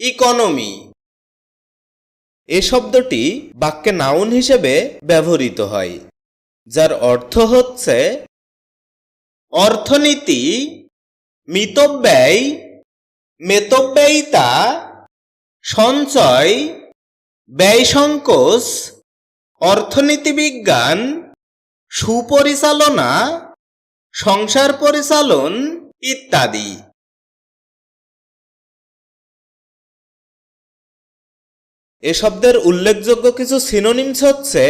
Economy. এ শব্দটি বাক্যে noun হিসেবে ব্যবহৃত হয়, যার অর্থ হচ্ছে অর্থনীতি, মিতব্যয়, মেতব্যয়িতা, সঞ্চয় ব্যয় সংকোচ অর্থনীতি বিজ্ঞান সুপরিচালনা, সংসার পরিচালন ইত্যাদি। এ শব্দের উল্লেখযোগ্য কিছু সিনোনিমস হচ্ছে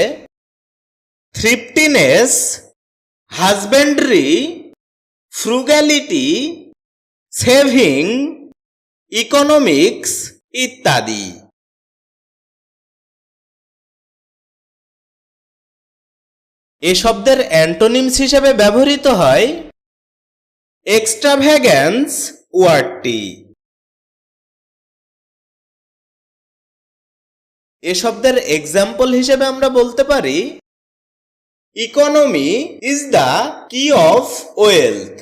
থ্রিপ্টিনেস হাজবেন্ডরি ফ্রুগ্যালিটি সেভিং ইকোনমিক্স ইত্যাদি। এ শব্দের অ্যান্টোনিমস হিসেবে ব্যবহৃত হয় এক্সট্রাভ্যাগেন্স ওয়ার্ডটি এ শব্দের এক্সাম্পল হিসেবে আমরা বলতে পারি economy is the key of wealth